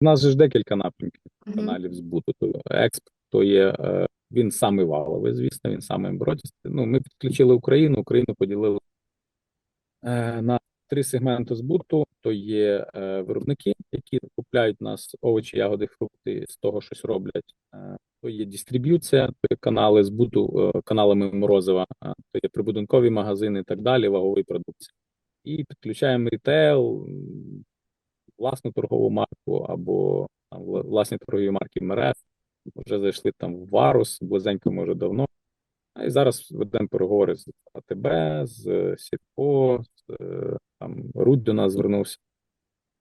У нас же ж декілька напрямків каналів збуту. Експорт то є е, він самий валовий, звісно, він самий бродістий. Ну, ми підключили Україну, Україну поділили е, на три сегменти збуту. То є е, виробники, які купляють нас овочі, ягоди, фрукти, з того щось роблять. То є дистриб'юція, то є канали збуту каналами Морозова, е, то є прибудинкові магазини і так далі, вагової продукції. І підключаємо рітейл, власну торгову марку або там, власні торгові марки мереж. Вже зайшли там в Варус, близенько, може, давно. А і зараз ведемо переговори з АТБ, з Сільпо, з е, там Рудь до нас звернувся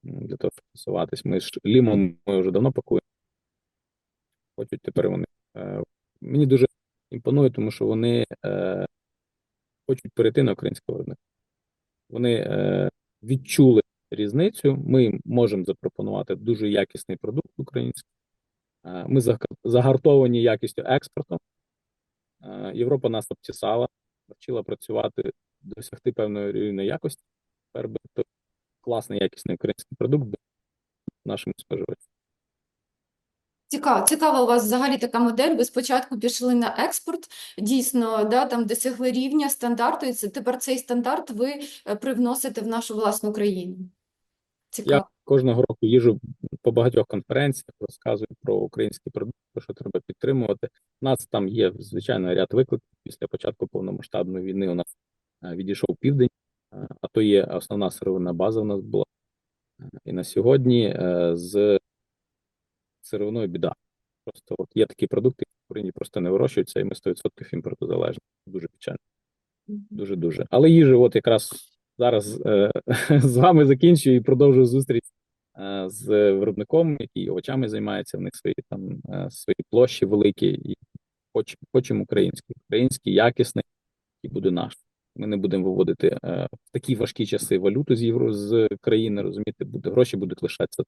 для того, щоб просуватись. Ми ж лімон ми вже давно пакуємо. Хочуть тепер вони. е, Мені дуже імпонує, тому що вони е, хочуть перейти на українське виробництво. Вони е, відчули різницю. Ми можемо запропонувати дуже якісний продукт український. Е, Ми заг- загартовані якістю експорту. Е, Європа нас обтісала, навчила працювати, досягти певної рівня якості. Тепер би то класний якісний український продукт нашим споживачам. Цікаво, цікава у вас взагалі така модель. Ви спочатку пішли на експорт, дійсно, да, там досягли рівня стандарту, і це тепер цей стандарт ви е, привносите в нашу власну країну. Я кожного року їжу по багатьох конференціях, розказую про український продукт, що треба підтримувати. У нас там є звичайно ряд викликів. Після початку повномасштабної війни у нас е, відійшов південь, е, а то є основна сировинна база. У нас була. Е, І на сьогодні з сировиною біда. Просто от є такі продукти, які в Україні просто не вирощуються, і ми 100% імпорту залежні. Дуже печально. Дуже дуже. Але їжа, от якраз зараз е, з вами закінчую і продовжую зустріч е, з виробником, який овочами займається. В них свої там е, свої площі великі, і хочемо, хочемо український, український, якісний, і буде наш. Ми не будемо виводити в такі важкі часи валюту з євро з країни. Розумієте, буде гроші будуть лишатися